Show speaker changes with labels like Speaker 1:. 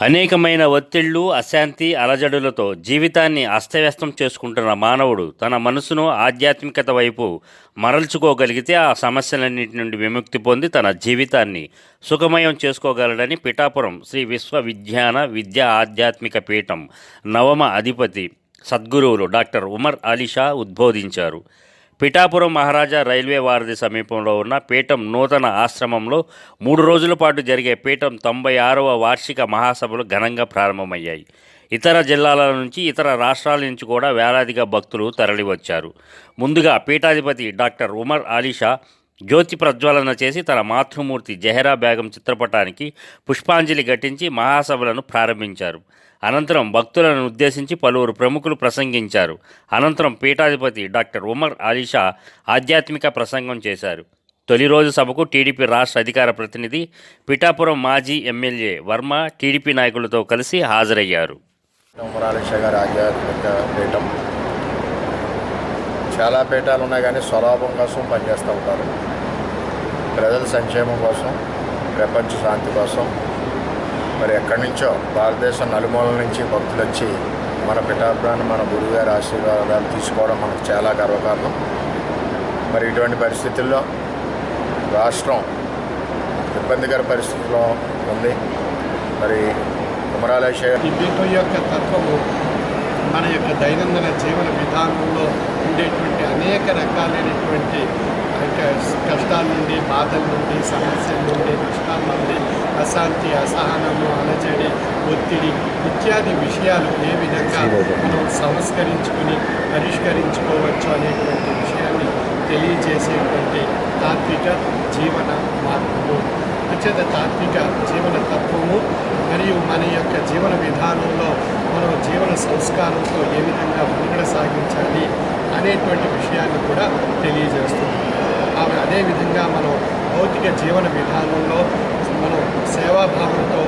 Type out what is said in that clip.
Speaker 1: అనేకమైన ఒత్తిళ్ళు అశాంతి అలజడులతో జీవితాన్ని అస్తవ్యస్తం చేసుకుంటున్న మానవుడు తన మనసును ఆధ్యాత్మికత వైపు మరల్చుకోగలిగితే ఆ సమస్యలన్నింటి నుండి విముక్తి పొంది తన జీవితాన్ని సుఖమయం చేసుకోగలడని పిఠాపురం శ్రీ విశ్వవిజ్ఞాన విద్యా ఆధ్యాత్మిక పీఠం నవమ అధిపతి సద్గురువులు డాక్టర్ ఉమర్ అలీషా ఉద్బోధించారు. పిఠాపురం మహారాజా రైల్వే వారధి సమీపంలో ఉన్న పీఠం నూతన ఆశ్రమంలో మూడు రోజుల పాటు జరిగే పీఠం తొంభై ఆరవ వార్షిక మహాసభలు ఘనంగా ప్రారంభమయ్యాయి. ఇతర జిల్లాల నుంచి ఇతర రాష్ట్రాల నుంచి కూడా వేలాదిగా భక్తులు తరలివచ్చారు. ముందుగా పీఠాధిపతి డాక్టర్ ఉమర్ అలీషా జ్యోతి ప్రజ్వలన చేసి తన మాతృమూర్తి జహెరా బేగం చిత్రపటానికి పుష్పాంజలి ఘటించి మహాసభలను ప్రారంభించారు. అనంతరం భక్తులను ఉద్దేశించి పలువురు ప్రముఖులు ప్రసంగించారు. అనంతరం పీఠాధిపతి డాక్టర్ ఉమర్ అలీషా ఆధ్యాత్మిక ప్రసంగం చేశారు. తొలి రోజు సభకు టీడీపీ రాష్ట్ర అధికార ప్రతినిధి పిఠాపురం మాజీ ఎమ్మెల్యే వర్మ టీడీపీ నాయకులతో కలిసి హాజరయ్యారు.
Speaker 2: ఉమరాలేష గారి ఆధ్యాత్మిక పీఠం చాలా పీఠాలు ఉన్నాయి కానీ స్వలాభం కోసం పనిచేస్తూ ఉంటారు. ప్రజల సంక్షేమం కోసం ప్రపంచ శాంతి కోసం. మరి ఎక్కడి నుంచో భారతదేశం నలుమూలల నుంచి భక్తులు వచ్చి మన పిఠాపురాన్ని మన గురువుగారి ఆశీర్వాదాలు తీసుకోవడం మనకు చాలా గర్వకారణం. మరి ఇటువంటి పరిస్థితుల్లో రాష్ట్రం ఇబ్బందికర పరిస్థితిలో ఉంది. మరి ఉమరాలేష
Speaker 3: ఈ యొక్క తత్వము మన యొక్క దైనందిన జీవన విధానంలో ఉండేటువంటి అనేక రకాలైనటువంటి కష్టాల నుండి బాధల నుండి సమస్యల నుండి నష్టాల నుండి అశాంతి అసహనము అలజడి ఒత్తిడి ఇత్యాది విషయాలు ఏ విధంగా మనం సంస్కరించుకుని పరిష్కరించుకోవచ్చు అనేటువంటి విషయాన్ని తెలియజేసేటువంటి తాత్విక జీవన మార్పు అంచేత తాత్విక జీవన తత్వము మరియు మన యొక్క జీవన విధానంలో మనం జీవన సంస్కారంతో ఏ విధంగా ముందడ సాగించాలి అనేటువంటి విషయాన్ని కూడా తెలియజేస్తుంది. ఆమె అదేవిధంగా మనం భౌతిక జీవన విధానంలో మనం సేవాభావంతో